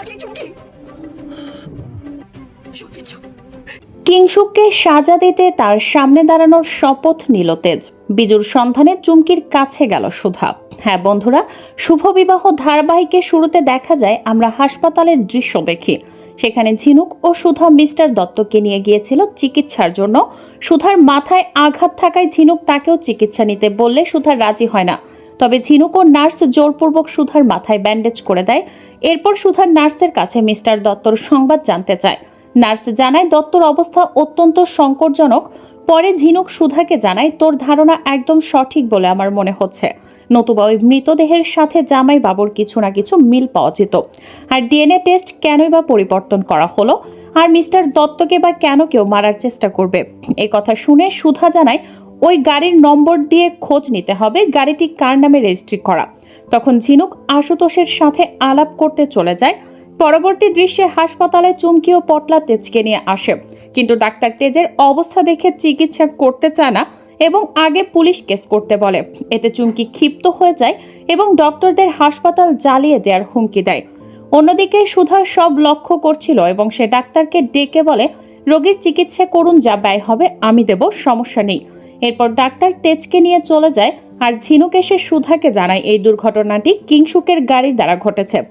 নাকি সাজা দিতে তার সামনে দাঁড়ানোর শপথ নিল তেজ। বিজুর সন্ধানে চুমকির কাছে গেল সুধা। হ্যাঁ বন্ধুরা, শুভ বিবাহ ধারাবাহিকে শুরুতে দেখা যায়, আমরা হাসপাতালের দৃশ্য দেখি। সেখানে ঝিনুক ও সুধা মিস্টার দত্তকে নিয়ে গিয়েছিল চিকিৎসার জন্য। সুধার মাথায় আঘাত থাকায় ঝিনুক তাকেও চিকিৎসা নিতে বললে সুধা রাজি হয় না। তবে ঝিনুক ও নার্স জোরপূর্বক সুধার মাথায় ব্যান্ডেজ করে দেয়। এরপর সুধার নার্সের কাছে মিস্টার দত্তর সংবাদ জানতে চায়। নার্স জানায়, দত্তর অবস্থা অত্যন্ত সংকটজনক। পরে ঝিনুক সুধাকে জানায়, তোর ধারণা একদম সঠিক বলে আমার মনে হচ্ছে। নতুবা ওই মৃতদেহের সাথে জামাই বাবুর কিছু না কিছু মিল পাওয়া যেত। আর ডিএনএ টেস্ট কেনই বা পরিবর্তন করা হলো? আর মিস্টার দত্তকে বা কেন কেউ মারার চেষ্টা করবে? এ কথা শুনে সুধা জানায় ওই গাড়ির নম্বর দিয়ে খোঁজ নিতে হবে, গাড়িটি কার নামে রেজিস্ট্রি করা। তখন ঝিনুক আশুতোষের সাথে আলাপ করতে চলে যায়। পরবর্তী দৃশ্যে হাসপাতালে চুমকি ও পটলা তেজকে নিয়ে আসে। কিন্তু ডাক্তার তেজের অবস্থা দেখে চিকিৎসা করতে চায় না এবং আগে পুলিশ কেস করতে বলে। এতে চুমকি ক্ষিপ্ত হয়ে যায় এবং ডক্টরদের হাসপাতাল জ্বালিয়ে দেওয়ার হুমকি দেয়। অন্যদিকে সুধা সব লক্ষ্য করছিল এবং সে ডাক্তারকে ডেকে বলে, রোগীর চিকিৎসা করুন, যা ব্যয় হবে, আমি দেব, সমস্যা নেই। এরপর ডাক্তার তেজকে নিয়ে চলে যায় আর ঝিনুক এসে সুধাকে জানায় এই দুর্ঘটনাটি কিংসুকের গাড়ির দ্বারা ঘটেছে।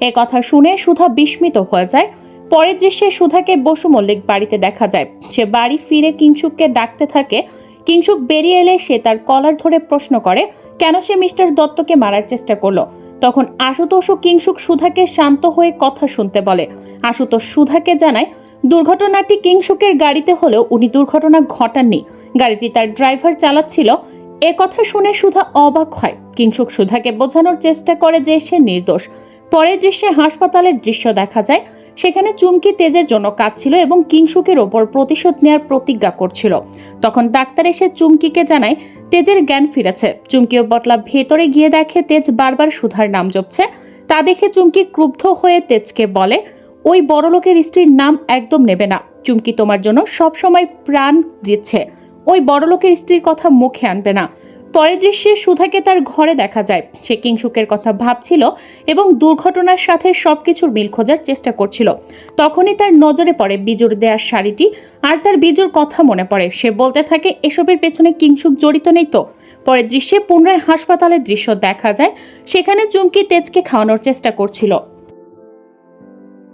এ কথা শুনে সুধা বিস্মিত হয়ে যায়। পরের দৃশ্যে সুধাকে বসু মল্লিক বাড়িতে দেখা যায়। সে বাড়ি ফিরে কিংসুককে ডাকতে থাকে। কিংসুক বেরিয়ে এলে সে তার কলার ধরে প্রশ্ন করে, কেন সে মিস্টার দত্তকে মারার চেষ্টা করল? তখন আশুতোষ ও কিংসুক সুধাকে শান্ত হয়ে কথা শুনতে বলে। আশুতোষ সুধাকে জানায়, দুর্ঘটনাটি কিংসুকের গাড়িতে হলেও উনি দুর্ঘটনা ঘটাননি। গাড়িটি তার ড্রাইভার চালাচ্ছিল। এ কথা শুনে সুধা অবাক হয়। কিংসুক সুধাকে বোঝানোর চেষ্টা করে যে সে নির্দোষ। পরের দৃশ্যে হাসপাতালের দৃশ্য দেখা যায়। সেখানে চুমকি তেজের জন্য কাঁদছিল এবং কিংসুকের ওপর প্রতিশোধ নেওয়ার প্রতিজ্ঞা করছিল। তখন ডাক্তার এসে চুমকিকে জানায়, তেজের জ্ঞান ফিরেছে। চুমকি ও বটলা ভেতরে গিয়ে দেখে তেজ বারবার সুধার নাম জপছে। তা দেখে চুমকি ক্রুব্ধ হয়ে তেজকে বলে, ওই বড়লোকের স্ত্রীর নাম একদম নেবে না। চুমকি তোমার জন্য সব সময় প্রাণ দিচ্ছে। ওই বড়লোকের স্ত্রীর কথা মুখে আনবে না। পরের দৃশ্যে সুধাকে তার ঘরে দেখা যায়। সে কিংসুকের কথা ভাবছিল এবং দুর্ঘটনার সাথে সবকিছুর মিল খোঁজার চেষ্টা করছিল। তখনই তার নজরে পড়ে বিজুর দেয়ার শাড়িটি আর তার বিজুর কথা মনে পড়ে। সে বলতে থাকে, এসবের পেছনে কিংসুক জড়িত নেই তো? পরের দৃশ্যে পুনরায় হাসপাতালের দৃশ্য দেখা যায়। সেখানে চুমকি তেজকে খাওয়ানোর চেষ্টা করছিল।